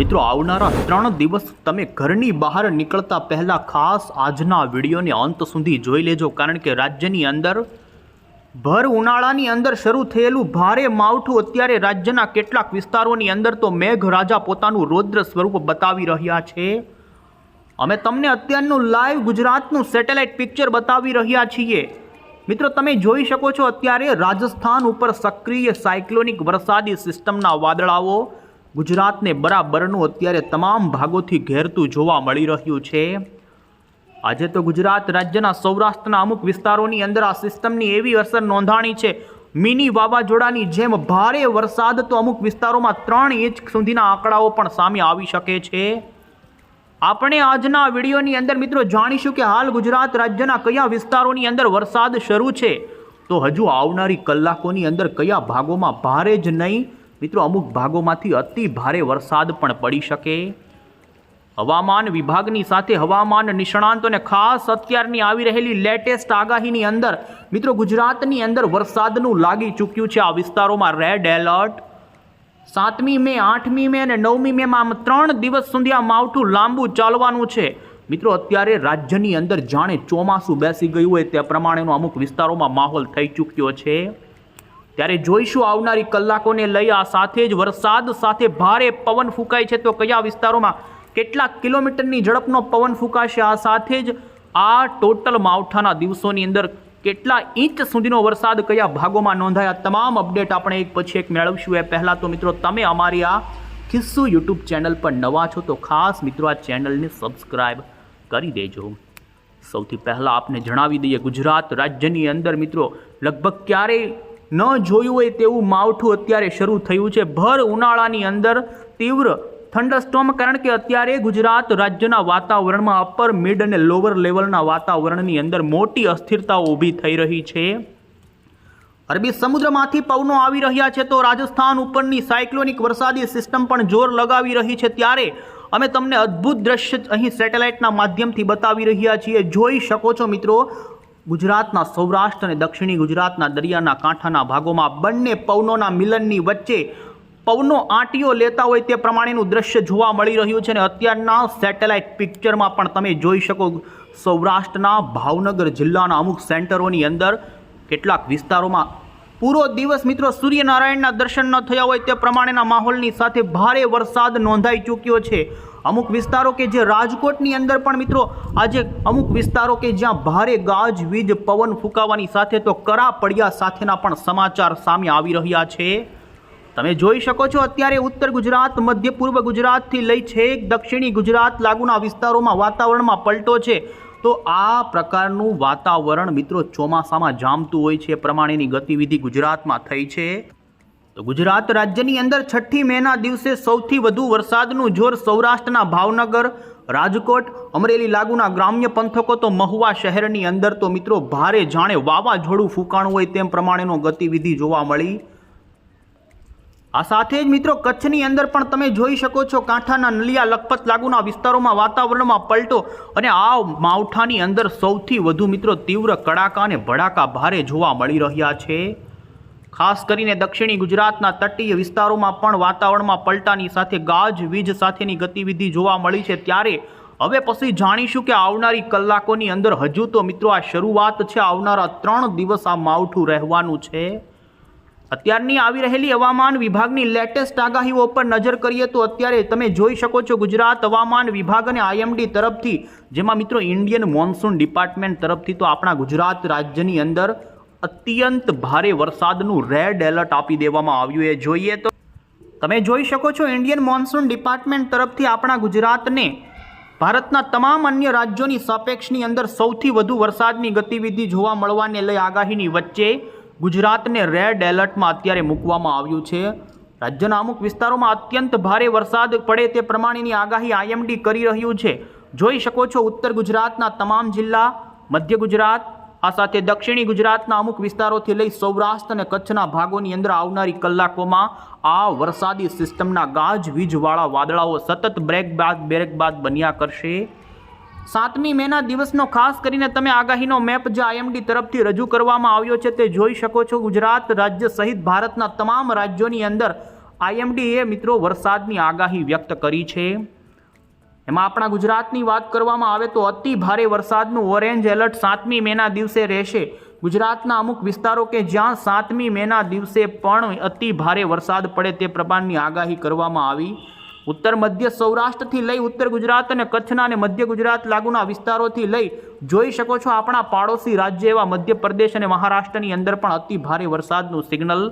મિત્રો, આવનારા ત્રણ દિવસ તમે ઘરની બહાર નીકળતા પહેલાં ખાસ આજના વિડીયોને અંત સુધી જોઈ લેજો, કારણ કે રાજ્યની અંદર ભર ઉનાળાની અંદર શરૂ થયેલું ભારે માવઠું અત્યારે રાજ્યના કેટલાક વિસ્તારોની અંદર તો મેઘરાજા પોતાનું રૌદ્ર સ્વરૂપ બતાવી રહ્યા છે. અમે તમને અત્યારનું લાઈવ ગુજરાતનું સેટેલાઇટ પિક્ચર બતાવી રહ્યા છીએ. મિત્રો, તમે જોઈ શકો છો અત્યારે રાજસ્થાન ઉપર સક્રિય સાયક્લોનિક વરસાદી સિસ્ટમના વાદળાઓ ગુજરાતને બરાબરનું અત્યારે તમામ ભાગોથી ઘેરતું જોવા મળી રહ્યું છે. આજે તો ગુજરાત રાજ્યના સૌરાષ્ટ્રના અમુક વિસ્તારોની અંદર આ સિસ્ટમની એવી અસર નોંધાણી છે. મિની વાવાઝોડાની જેમ ભારે વરસાદ તો અમુક વિસ્તારોમાં ત્રણ ઇંચ સુધીના આંકડાઓ પણ સામે આવી શકે છે. આપણે આજના વિડીયોની અંદર મિત્રો જાણીશું કે હાલ ગુજરાત રાજ્યના કયા વિસ્તારોની અંદર વરસાદ શરૂ છે. તો હજુ આવનારી કલાકોની અંદર કયા ભાગોમાં ભારે જ નહીં મિત્રો, અમુક ભાગોમાંથી અતિ ભારે વરસાદ પણ પડી શકે. હવામાન વિભાગની સાથે હવામાન નિષ્ણાંતોને ખાસ અત્યારની આવી રહેલી લેટેસ્ટ આગાહીની અંદર, મિત્રો, ગુજરાતની અંદર વરસાદનું લાગી ચૂક્યું છે આ વિસ્તારોમાં રેડ એલર્ટ સાતમી મે, આઠમી મે અને નવમી મેમાં આમ ત્રણ દિવસ સુધી આ માવઠું લાંબુ ચાલવાનું છે. મિત્રો, અત્યારે રાજ્યની અંદર જાણે ચોમાસું બેસી ગયું હોય તે પ્રમાણેનો અમુક વિસ્તારોમાં માહોલ થઈ ચૂક્યો છે. ત્યારે જોઈશું આવનારી કલાકોને લઈ આ સાથે જ વરસાદ સાથે ભારે પવન ફૂંકાય છે. તો કયા વિસ્તારોમાં કેટલા કિલોમીટરની ઝડપનો પવન ફૂંકાશે? આ સાથે જ આ ટોટલ માવઠાના દિવસોની અંદર કેટલા ઇંચ સુધીનો વરસાદ કયા ભાગોમાં નોંધાયા? તમામ અપડેટ આપણે એક પછી એક મેળવશું. એ પહેલાં તો મિત્રો, તમે અમારી આ ખિસ્સુ યુટ્યુબ ચેનલ પર નવા છો તો ખાસ મિત્રો આ ચેનલને સબસ્ક્રાઈબ કરી દેજો. સૌથી પહેલાં આપને જણાવી દઈએ, ગુજરાત રાજ્યની અંદર મિત્રો, લગભગ ક્યારેય ન જોયું હોય તેવું માવઠું અત્યારે શરૂ થયું છે. ભર ઉનાળાની અંદર તીવ્ર થંડરસ્ટોમ કારણ કે અત્યારે ગુજરાત રાજ્યના વાતાવરણમાં અપર મિડ અને લોઅર લેવલના વાતાવરણની અંદર મોટી અસ્થિરતાઓ ઊભી થઈ રહી છે. અરબી સમુદ્રમાંથી પવનો આવી રહ્યા છે તો રાજસ્થાન ઉપરની સાયક્લોનિક વરસાદી સિસ્ટમ પણ જોર લગાવી રહી છે. ત્યારે અમે તમને અદ્ભુત દ્રશ્ય અહીં સેટેલાઇટના માધ્યમથી બતાવી રહ્યા છીએ. જોઈ શકો છો મિત્રો ગુજરાતના સૌરાષ્ટ્ર અને દક્ષિણી ગુજરાતના દરિયાના કાંઠાના ભાગોમાં બંને પવનોના મિલનની વચ્ચે પવનો આંટીઓ લેતા હોય તે પ્રમાણેનું દ્રશ્ય જોવા મળી રહ્યું છે અને અત્યારના સેટેલાઇટ પિક્ચરમાં પણ તમે જોઈ શકો સૌરાષ્ટ્રના ભાવનગર જિલ્લાના અમુક સેન્ટરોની અંદર કેટલાક વિસ્તારોમાં પૂરો દિવસ મિત્રો સૂર્યનારાયણના દર્શન ન થયા હોય તે પ્રમાણેના માહોલની સાથે ભારે વરસાદ નોંધાઈ ચૂક્યો છે. અમુક વિસ્તારો કે જે રાજકોટની અંદર પણ મિત્રો, આજે અમુક વિસ્તારો કે જ્યાં ભારે ગાજ, વીજ, પવન ફૂંકાવાની સાથે તો કરા પડ્યા સાથેના પણ સમાચાર સામે આવી રહ્યા છે. તમે જોઈ શકો છો, અત્યારે ઉત્તર ગુજરાત, મધ્ય પૂર્વ ગુજરાતથી લઈ છેક દક્ષિણી ગુજરાત લાગુના વિસ્તારોમાં વાતાવરણમાં પલટો છે. તો આ પ્રકારનું વાતાવરણ મિત્રો ચોમાસામાં જામતું હોય છે પ્રમાણેની ગતિવિધિ ગુજરાતમાં થઈ છે. તો ગુજરાત રાજ્યની અંદર છઠ્ઠી મેના દિવસે સૌથી વધુ વરસાદનું જોર સૌરાષ્ટ્રના ભાવનગર, રાજકોટ, અમરેલી લાગુના ગ્રામ્ય પંથકો તો મહુવા શહેરની અંદર તો મિત્રો ભારે જાણે વાવાઝોડું ફૂંકાણું હોય તેમ પ્રમાણેનો ગતિવિધિ જોવા મળી. આ સાથે જ મિત્રો કચ્છની અંદર પણ તમે જોઈ શકો છો કાંઠાના નલિયા, લખપત લાગુના વિસ્તારોમાં વાતાવરણમાં પલટો અને આ માવઠાની અંદર સૌથી વધુ મિત્રો તીવ્ર કડાકા અને ભડાકા ભારે જોવા મળી રહ્યા છે. ખાસ કરીને દક્ષિણી ગુજરાતના તટીય વિસ્તારોમાં પણ વાતાવરણમાં પલટાની સાથે ગાજ, વીજ સાથેની ગતિવિધિ જોવા મળી છે ત્યારે હવે પછી જાણીશું કે આવનારી કલાકોની અંદર હજુ તો મિત્રો આ શરૂઆત છે, આવનારા ત્રણ દિવસ આ માવઠું રહેવાનું છે. અત્યારની આવી રહેલી હવામાન વિભાગની લેટેસ્ટ આગાહીઓ પર નજર કરીએ તો અત્યારે તમે જોઈ શકો છો ગુજરાત હવામાન વિભાગ અને આઈએમડી તરફથી, જેમાં મિત્રો ઇન્ડિયન મોન્સૂન ડિપાર્ટમેન્ટ તરફથી તો આપણા ગુજરાત રાજ્યની અંદર અત્યંત ભારે વરસાદનું રેડ એલર્ટ આપી દેવામાં આવ્યું એ જોઈએ તો તમે જોઈ શકો છો ઇન્ડિયન મોન્સૂન ડિપાર્ટમેન્ટ તરફથી આપણા ગુજરાતને ભારતના તમામ અન્ય રાજ્યોની સાપેક્ષની અંદર સૌથી વધુ વરસાદની ગતિવિધિ જોવા મળવાને લઈ આગાહીની વચ્ચે ગુજરાતને રેડ એલર્ટમાં અત્યારે મૂકવામાં આવ્યું છે. રાજ્યના અમુક વિસ્તારોમાં અત્યંત ભારે વરસાદ પડે તે પ્રમાણેની આગાહી આઈએમડી કરી રહ્યું છે. જોઈ શકો છો ઉત્તર ગુજરાતના તમામ જિલ્લા, મધ્ય ગુજરાત આ સાથે દક્ષિણી ગુજરાતના અમુક વિસ્તારોથી લઈ સૌરાષ્ટ્ર અને કચ્છના ભાગોની અંદર આવનારી કલાકોમાં આ વરસાદી સિસ્ટમના ગાજ, વીજવાળા વાદળાઓ સતત બ્રેક બાદ બ્રેક બાદ બન્યા કરશે. સાતમી મેના દિવસનો ખાસ કરીને તમે આગાહીનો મેપ જે આઈએમડી તરફથી રજૂ કરવામાં આવ્યો છે તે જોઈ શકો છો. ગુજરાત રાજ્ય સહિત ભારતના તમામ રાજ્યોની અંદર આઈએમડીએ મિત્રો વરસાદની આગાહી વ્યક્ત કરી છે. એમાં આપણા ગુજરાતની વાત કરવામાં આવે તો અતિ ભારે વરસાદનું ઓરેન્જ એલર્ટ સાતમી મેના દિવસે રહેશે. ગુજરાતના અમુક વિસ્તારો કે જ્યાં સાતમી મેના દિવસે પણ અતિ ભારે વરસાદ પડે તે પ્રમાણની આગાહી કરવામાં આવી. ઉત્તર મધ્ય સૌરાષ્ટ્રથી લઈ ઉત્તર ગુજરાત અને કચ્છના અને મધ્ય ગુજરાત લાગુના વિસ્તારોથી લઈ જોઈ શકો છો આપણા પાડોશી રાજ્ય એવા મધ્યપ્રદેશ અને મહારાષ્ટ્રની અંદર પણ અતિ ભારે વરસાદનું સિગ્નલ.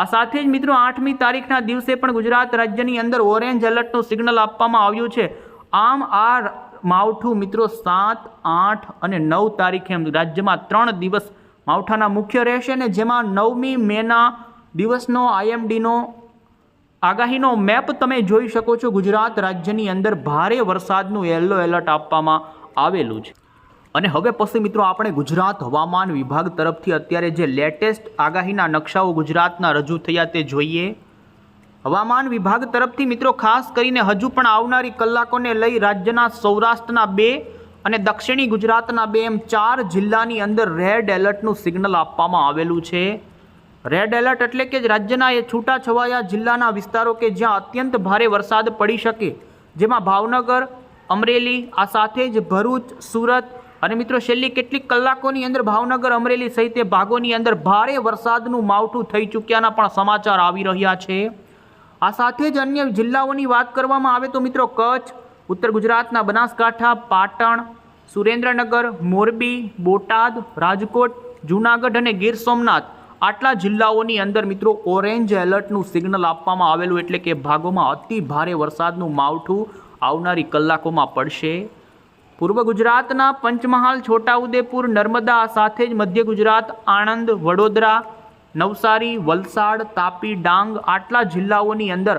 આ સાથે જ મિત્રો આઠમી તારીખના દિવસે પણ ગુજરાત રાજ્યની અંદર ઓરેન્જ એલર્ટનું સિગ્નલ આપવામાં આવ્યું છે. આમ આ માવઠું મિત્રો સાત, આઠ અને નવ તારીખે રાજ્યમાં ત્રણ દિવસ માવઠાના મુખ્ય રહેશે ને જેમાં નવમી મેના દિવસનો આઈએમડીનો આગાહીનો મેપ તમે જોઈ શકો છો. ગુજરાત રાજ્યની અંદર ભારે વરસાદનું યલો એલર્ટ આપવામાં આવેલું છે. અને હવે પછી મિત્રો આપણે ગુજરાત હવામાન વિભાગ તરફથી અત્યારે જે લેટેસ્ટ આગાહીના નકશાઓ ગુજરાતના રજૂ થયા તે જોઈએ. હવામાન વિભાગ તરફથી મિત્રો, ખાસ કરીને હજુ પણ આવનારી કલાકોને લઈ રાજ્યના સૌરાષ્ટ્રના બે અને દક્ષિણી ગુજરાતના બે એમ ચાર જિલ્લાની અંદર રેડ એલર્ટનું સિગ્નલ આપવામાં આવેલું છે. રેડ એલર્ટ એટલે કે રાજ્યના એ છૂટાછવાયા જિલ્લાના વિસ્તારો કે જ્યાં અત્યંત ભારે વરસાદ પડી શકે, જેમાં ભાવનગર, અમરેલી, આ સાથે જ ભરૂચ, સુરત અને મિત્રો, છેલ્લી કેટલીક કલાકોની અંદર ભાવનગર, અમરેલી સહિત ભાગોની અંદર ભારે વરસાદનું માવઠું થઈ ચૂક્યાના પણ સમાચાર આવી રહ્યા છે. આ સાથે જ અન્ય જિલ્લાઓની વાત કરવામાં આવે તો મિત્રો કચ્છ, ઉત્તર ગુજરાતના બનાસકાંઠા, પાટણ, સુરેન્દ્રનગર, મોરબી, બોટાદ, રાજકોટ, જૂનાગઢ અને ગીર સોમનાથ આટલા જિલ્લાઓની અંદર મિત્રો ઓરેન્જ એલર્ટનું સિગ્નલ આપવામાં આવેલું એટલે કે ભાગોમાં અતિ ભારે વરસાદનું માવઠું આવનારી કલાકોમાં પડશે. પૂર્વ ગુજરાતના પંચમહાલ, છોટાઉદેપુર, નર્મદા સાથે જ મધ્ય ગુજરાત, આણંદ, વડોદરા નવસારી, વલસાડ, તાપી, ડાંગ આટલા જિલ્લાઓની અંદર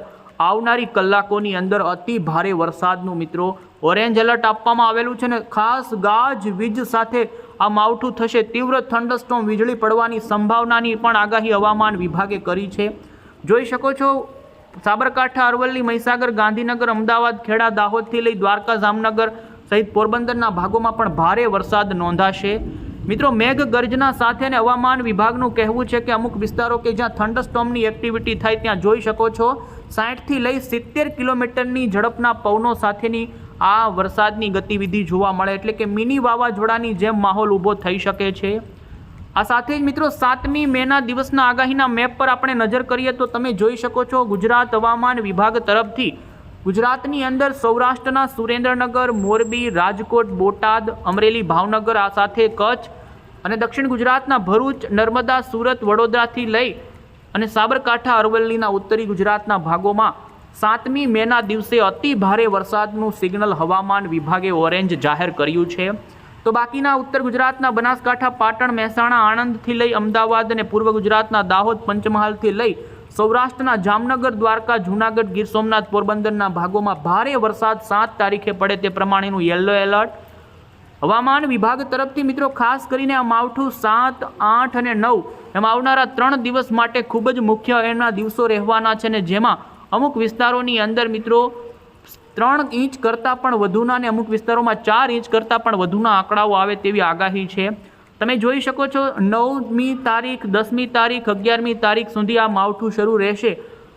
આવનારી કલાકોની અંદર અતિ ભારે વરસાદનું મિત્રો ઓરેન્જ એલર્ટ આપવામાં આવેલું છે ને ખાસ ગાજ, વીજ સાથે આ માવઠું થશે. તીવ્ર થંડરસ્ટોમ વીજળી પડવાની સંભાવનાની પણ આગાહી હવામાન વિભાગે કરી છે. જોઈ શકો છો, સાબરકાંઠા, અરવલ્લી, મહીસાગર, ગાંધીનગર, અમદાવાદ, ખેડા, દાહોદથી લઈ દ્વારકા, જામનગર સહિત પોરબંદરના ભાગોમાં પણ ભારે વરસાદ નોંધાશે. મિત્રો મેઘ ગર્જના સાથે અને હવામાન વિભાગનું કહેવું છે કે અમુક વિસ્તારો કે જ્યાં થંડરસ્ટોમની એક્ટિવિટી થાય ત્યાં જોઈ શકો છો. સાઠથી લઈ સિત્તેર કિલોમીટરની ઝડપના પવનો સાથેની આ વરસાદની ગતિવિધિ જોવા મળે, એટલે કે મિની વાવાઝોડાની જેમ માહોલ ઊભો થઈ શકે છે. આ સાથે જ મિત્રો, સાતમી મેના દિવસના આગાહીના મેપ પર આપણે નજર કરીએ તો તમે જોઈ શકો છો, ગુજરાત હવામાન વિભાગ તરફથી ગુજરાતની અંદર સૌરાષ્ટ્રના સુરેન્દ્રનગર, મોરબી, રાજકોટ, બોટાદ, અમરેલી, ભાવનગર આ સાથે કચ્છ અને દક્ષિણ ગુજરાતના ભરૂચ, નર્મદા, સુરત, વડોદરાથી લઈ અને સાબરકાંઠા, અરવલ્લીના ઉત્તરી ગુજરાતના ભાગોમાં સાતમી મેના દિવસે અતિ ભારે વરસાદનું સિગ્નલ હવામાન વિભાગે ઓરેન્જ જાહેર કર્યું છે. તો બાકીના ઉત્તર ગુજરાતના બનાસકાંઠા, પાટણ, મહેસાણા, આણંદથી લઈ અમદાવાદ અને પૂર્વ ગુજરાતના દાહોદ પંચમહાલથી લઈ સૌરાષ્ટ્રના જામનગર, દ્વારકા, જૂનાગઢ ગીર સોમનાથ પોરબંદરના ભાગોમાં ભારે વરસાદ સાત તારીખે પડે તે પ્રમાણેનું યલો એલર્ટ. હવામાન વિભાગ તરફથી મિત્રો ખાસ કરીને આ માવઠું સાત, આઠ અને નવ એમ આવનારા ત્રણ દિવસ માટે ખૂબ જ મુખ્ય એના દિવસો રહેવાના છે ને જેમાં અમુક વિસ્તારોની અંદર મિત્રો ત્રણ ઇંચ કરતાં પણ વધુના અને અમુક વિસ્તારોમાં ચાર ઇંચ કરતાં પણ વધુના આંકડાઓ આવે તેવી આગાહી છે. તમે જોઈ શકો છો, નવમી તારીખ, દસમી તારીખ, અગિયારમી તારીખ સુધી આ માવઠું શરૂ રહેશે.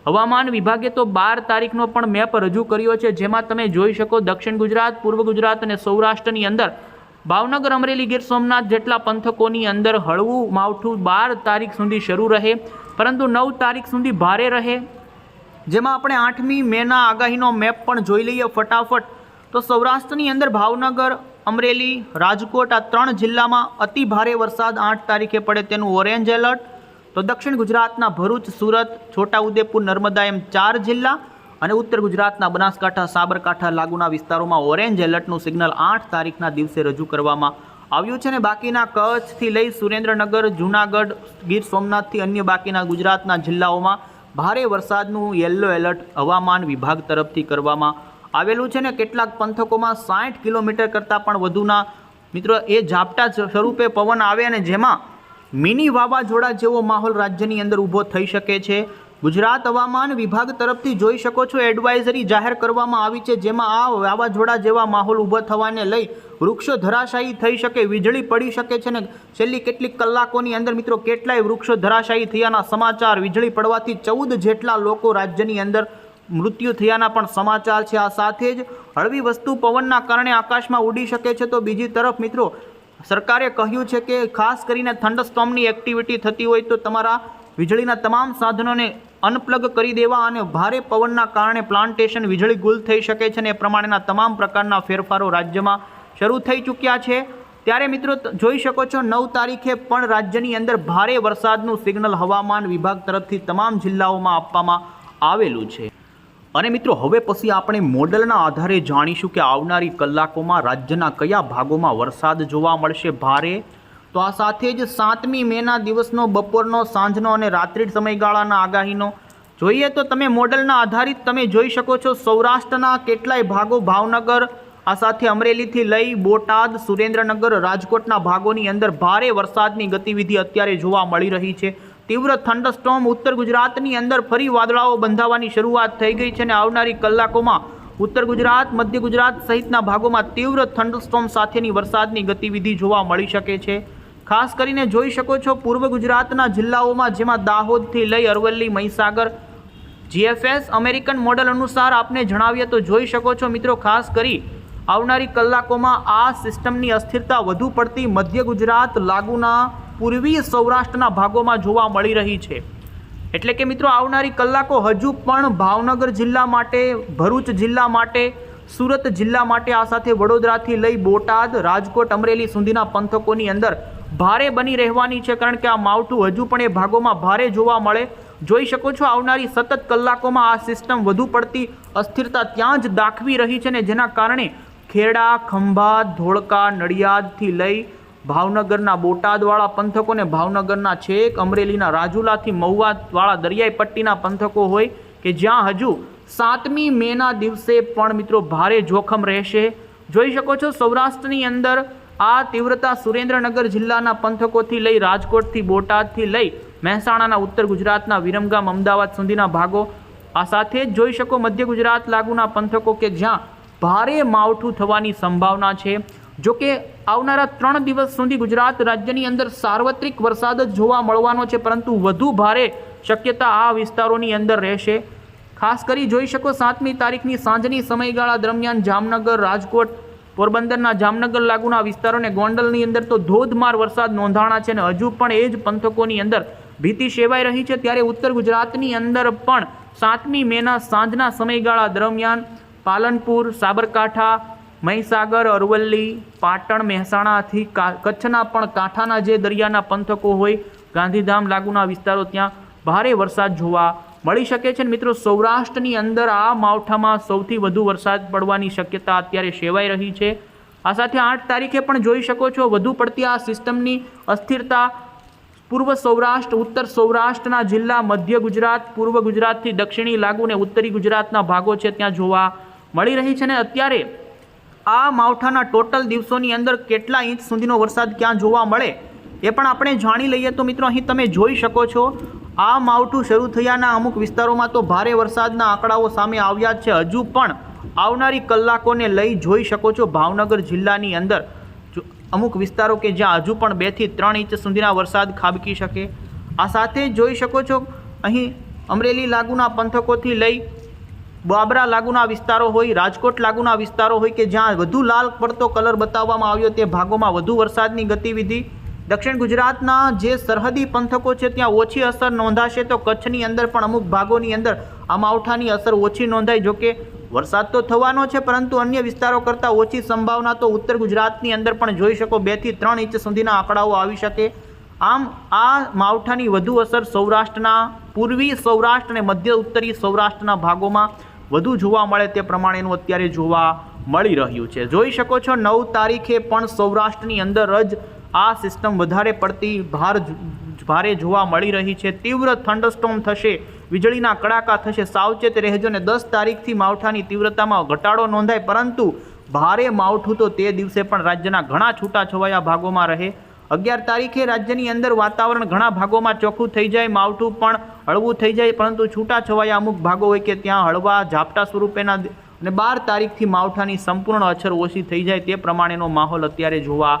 હવામાન વિભાગે તો બાર તારીખનો પણ મેપ રજૂ કર્યો છે, જેમાં તમે જોઈ શકો દક્ષિણ ગુજરાત, પૂર્વ ગુજરાત અને સૌરાષ્ટ્રની અંદર. ભાવનગર, અમરેલી, ગીર સોમનાથ જેટલા પંથકોની અંદર હળવું માવઠું બાર તારીખ સુધી શરૂ રહે, પરંતુ નવ તારીખ સુધી ભારે રહે. જેમાં આપણે આઠમી મેના આગાહીનો મેપ પણ જોઈ લઈએ ફટાફટ. તો સૌરાષ્ટ્રની અંદર ભાવનગર, અમરેલી, રાજકોટ આ ત્રણ જિલ્લામાં અતિ ભારે વરસાદ આઠ તારીખે પડે તેનું ઓરેન્જ એલર્ટ. તો દક્ષિણ ગુજરાતના ભરૂચ, સુરત, છોટાઉદેપુર, નર્મદા એમ ચાર જિલ્લા અને ઉત્તર ગુજરાતના બનાસકાંઠા, સાબરકાંઠા લાગુના વિસ્તારોમાં ઓરેન્જ એલર્ટનું સિગ્નલ આઠ તારીખના દિવસે રજૂ કરવામાં આવ્યું છે ને બાકીના કચ્છથી લઈ સુરેન્દ્રનગર, જૂનાગઢ, ગીર સોમનાથથી અન્ય બાકીના ગુજરાતના જિલ્લાઓમાં ભારે વરસાદનું યલો એલર્ટ હવામાન વિભાગ તરફથી કરવામાં આવેલું છે ને કેટલાક પંથકોમાં સાઠ કિલોમીટર કરતાં પણ વધુના. મિત્રો, એ ઝાપટા સ્વરૂપે પવન આવે અને જેમાં મિની વાવાઝોડા જેવો માહોલ રાજ્યની અંદર ઊભો થઈ શકે છે. ગુજરાત હવામાન વિભાગ તરફથી જોઈ શકો છો, એડવાઇઝરી જાહેર કરવામાં આવી છે, જેમાં આ વાવાઝોડા જેવા માહોલ ઊભો થવાને લઈ વૃક્ષો ધરાશાયી થઈ શકે, વીજળી પડી શકે છે ને છેલ્લી કેટલીક કલાકોની અંદર મિત્રો, કેટલાય વૃક્ષો ધરાશાયી થયાના સમાચાર વીજળી પડવાથી ચૌદ જેટલા લોકો રાજ્યની અંદર મૃત્યુ થયાના પણ સમાચાર છે. આ સાથે જ હળવી વસ્તુ પવનના કારણે આકાશમાં ઉડી શકે છે. તો બીજી તરફ મિત્રો, સરકારે કહ્યું છે કે ખાસ કરીને થંડરસ્ટોમની એક્ટિવિટી થતી હોય તો તમારા વીજળીના તમામ સાધનોને અનપ્લગ કરી દેવા અને ભારે પવનના કારણે પ્લાન્ટેશન વીજળી ગુલ થઈ શકે છે અને એ પ્રમાણેના તમામ પ્રકારના ફેરફારો રાજ્યમાં શરૂ થઈ ચૂક્યા છે. ત્યારે મિત્રો જોઈ શકો છો, નવ તારીખે પણ રાજ્યની અંદર ભારે વરસાદનું સિગ્નલ હવામાન વિભાગ તરફથી તમામ જિલ્લાઓમાં આપવામાં આવેલું છે. અને મિત્રો, હવે પછી આપણે મોડલના આધારે જાણીશું કે આવનારી કલાકોમાં રાજ્યના કયા ભાગોમાં વરસાદ જોવા મળશે ભારે. તો આ સાથે જ સાતમી મેના દિવસનો, બપોરનો, સાંજનો અને રાત્રિ સમયગાળાના આગાહીનો. જોઈએ તો તમે મોડલના આધારિત તમે જોઈ શકો છો સૌરાષ્ટ્રના કેટલાય ભાગો ભાવનગર, આ સાથે અમરેલીથી લઈ બોટાદ, સુરેન્દ્રનગર, રાજકોટના ભાગોની અંદર ભારે વરસાદની ગતિવિધિ અત્યારે જોવા મળી રહી છે. તીવ્ર થંડરસ્ટોમ ઉત્તર ગુજરાતની અંદર ફરી વાદળાઓ બંધાવાની શરૂઆત થઈ ગઈ છે અને આવનારી કલાકોમાં ઉત્તર ગુજરાત, મધ્ય ગુજરાત સહિતના ભાગોમાં તીવ્ર થંડરસ્ટોમ સાથેની વરસાદની ગતિવિધિ જોવા મળી શકે છે. ખાસ કરીને જોઈ શકો છો પૂર્વ ગુજરાતના જિલ્લાઓમાં જેમાં દાહોદથી લઈ Aravalli, Mahisagar, GFS, American model અનુસાર આપને જણાવીએ તો જોઈ શકો છો મિત્રો ખાસ કરી આવનારી કલાકોમાં આ સિસ્ટમની અસ્થિરતા વધુ પડતી મધ્ય ગુજરાત લાગુના પૂર્વીય સૌરાષ્ટ્રના ભાગોમાં જોવા મળી રહી છે. એટલે કે મિત્રો, આવનારી કલાકો હજુ પણ ભાવનગર જિલ્લા માટે, ભરૂચ જિલ્લા માટે, સુરત જિલ્લા માટે આ સાથે વડોદરાથી લઈ બોટાદ, રાજકોટ, અમરેલી સુધીના પંથકોની અંદર ભારે બની રહેવાની છે. કારણ કે આ માવઠું હજુ પણ એ ભાગોમાં ભારે જોવા મળે. જોઈ શકો છો, આવનારી સતત કલાકોમાં આ સિસ્ટમ વધુ પડતી અસ્થિરતા ત્યાં જ દાખવી રહી છે ને જેના કારણે ખેડા ખંભાત ધોળકા, નડિયાદથી લઈ ભાવનગરના બોટાદવાળા પંથકો ને ભાવનગરના છેક અમરેલીના રાજુલાથી મહુવાવાળા દરિયાઈ પટ્ટીના પંથકો હોય કે જ્યાં હજુ સાતમી મેના દિવસે પણ મિત્રો ભારે જોખમ રહેશે. જોઈ શકો છો સૌરાષ્ટ્રની અંદર આ તીવ્રતા સુરેન્દ્રનગર જિલ્લાના પંથકોથી લઈ રાજકોટથી બોટાદથી લઈ મહેસાણાના ઉત્તર ગુજરાતના વિરમગામ, અમદાવાદ સુધીના ભાગો. આ સાથે જ જોઈ શકો મધ્ય ગુજરાત લાગુના પંથકો કે જ્યાં ભારે માવઠું થવાની સંભાવના છે. જો કે આવનારા ત્રણ દિવસ સુધી ગુજરાત રાજ્યની અંદર સાર્વત્રિક વરસાદ જ જોવા મળવાનો છે, પરંતુ વધુ ભારે શક્યતા આ વિસ્તારોની અંદર રહેશે. ખાસ કરી જોઈ શકો સાતમી તારીખની સાંજની સમયગાળા દરમિયાન જામનગર, રાજકોટ, પોરબંદરના જામનગર લાગુના વિસ્તારોને ગોંડલની અંદર તો ધોધમાર વરસાદ નોંધાણા છે અને હજુ પણ એ જ પંથકોની અંદર ભીતિ સેવાઈ રહી છે. ત્યારે ઉત્તર ગુજરાતની અંદર પણ સાતમી મેના સાંજના સમયગાળા દરમિયાન પાલનપુર, સાબરકાંઠા મહીસાગર, અરવલ્લી, પાટણ, મહેસાણાથી કચ્છના પણ કાંઠાના જે દરિયાના પંથકો હોય, ગાંધીધામ લાગુના વિસ્તારો ત્યાં ભારે વરસાદ જોવા મળી શકે છે. મિત્રો, સૌરાષ્ટ્રની અંદર આ માવઠામાં સૌથી વધુ વરસાદ પડવાની શક્યતા અત્યારે સેવાઈ રહી છે. આ સાથે આઠ તારીખે પણ જોઈ શકો છો, વધુ પડતી આ સિસ્ટમની અસ્થિરતા પૂર્વ સૌરાષ્ટ્ર, ઉત્તર સૌરાષ્ટ્રના જિલ્લા, મધ્ય ગુજરાત, પૂર્વ ગુજરાતથી દક્ષિણી લાગુ ને ઉત્તરી ગુજરાતના ભાગો છે ત્યાં જોવા મળી રહી છે. ને અત્યારે આ માવઠાના ટોટલ દિવસોની અંદર કેટલા ઇંચ સુધીનો વરસાદ ક્યાં જોવા મળે એ પણ આપણે જાણી લઈએ. તો મિત્રો, અહીં તમે જોઈ શકો છો, આ માવઠું શરૂ થયાના અમુક વિસ્તારોમાં તો ભારે વરસાદના આંકડાઓ સામે આવ્યા છે. હજુ પણ આવનારી કલાકોને લઈ જોઈ શકો છો ભાવનગર જિલ્લાની અંદર. અમુક વિસ્તારો કે જ્યાં હજુ પણ બેથી ત્રણ ઇંચ સુધીના વરસાદ ખાબકી શકે. આ સાથે જોઈ શકો છો, અહીં અમરેલી લાગુના પંથકોથી લઈ બાબરા લાગુના વિસ્તારો હોય, રાજકોટ લાગુના વિસ્તારો હોય કે જ્યાં વધુ લાલ પડતો કલર બતાવવામાં આવ્યો તે ભાગોમાં વધુ વરસાદની ગતિવિધિ. દક્ષિણ ગુજરાતના જે સરહદી પંથકો છે ત્યાં ઓછી અસર નોંધાશે તો કચ્છની અંદર પણ અમુક ભાગોની અંદર આ માવઠાની અસર ઓછી નોંધાઈ. જોકે વરસાદ તો થવાનો છે, પરંતુ અન્ય વિસ્તારો કરતાં ઓછી સંભાવના તો ઉત્તર ગુજરાતની અંદર પણ જોઈ શકો. બેથી ત્રણ ઇંચ સુધીના આંકડાઓ આવી શકે. આમ આ માવઠાની વધુ અસર સૌરાષ્ટ્રના પૂર્વી સૌરાષ્ટ્ર અને મધ્ય ઉત્તરી સૌરાષ્ટ્રના ભાગોમાં વધુ જોવા મળે તે પ્રમાણેનું અત્યારે જોવા મળી રહ્યું છે. જોઈ શકો છો, નવ તારીખે પણ સૌરાષ્ટ્રની અંદર જ આ સિસ્ટમ વધારે પડતી ભાર ભારે જોવા મળી રહી છે. તીવ્ર થંડરસ્ટોમ થશે, વીજળીના કડાકા થશે, સાવચેત રહેજો ને દસ તારીખથી માવઠાની તીવ્રતામાં ઘટાડો નોંધાય, પરંતુ ભારે માવઠું તો તે દિવસે પણ રાજ્યના ઘણા છૂટાછવાયા ભાગોમાં રહે. અગિયાર તારીખે રાજ્યની અંદર વાતાવરણ ઘણા ભાગોમાં ચોખ્ખું થઈ જાય, માવઠું પણ હળવું થઈ જાય, પરંતુ છૂટાછવાયા અમુક ભાગો હોય કે ત્યાં હળવા ઝાપટા સ્વરૂપેના અને બાર તારીખથી માવઠાની સંપૂર્ણ અછર ઓછી થઈ જાય તે પ્રમાણેનો માહોલ અત્યારે જોવા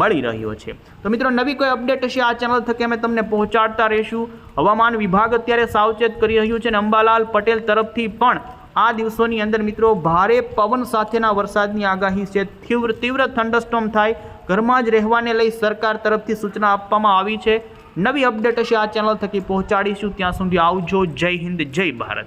મળી રહ્યો છે. તો મિત્રો, નવી કોઈ અપડેટ હશે આ ચેનલ થકી અમે તમને પહોંચાડતા રહીશું. હવામાન વિભાગ અત્યારે સાવચેત કરી રહ્યું છે અને અંબાલાલ પટેલ તરફથી પણ આ દિવસોની અંદર મિત્રો, ભારે પવન સાથેના વરસાદની આગાહી છે. તીવ્ર તીવ્ર થંડરસ્ટોમ થાય ઘરમાં જ રહેવાને લઈ સરકાર તરફથી સૂચના આપવામાં આવી છે. નવી અપડેટ હશે આ ચેનલ થકી. પહોંચાડીશું. ત્યાં સુધી આવજો. જય હિન્દ, જય ભારત.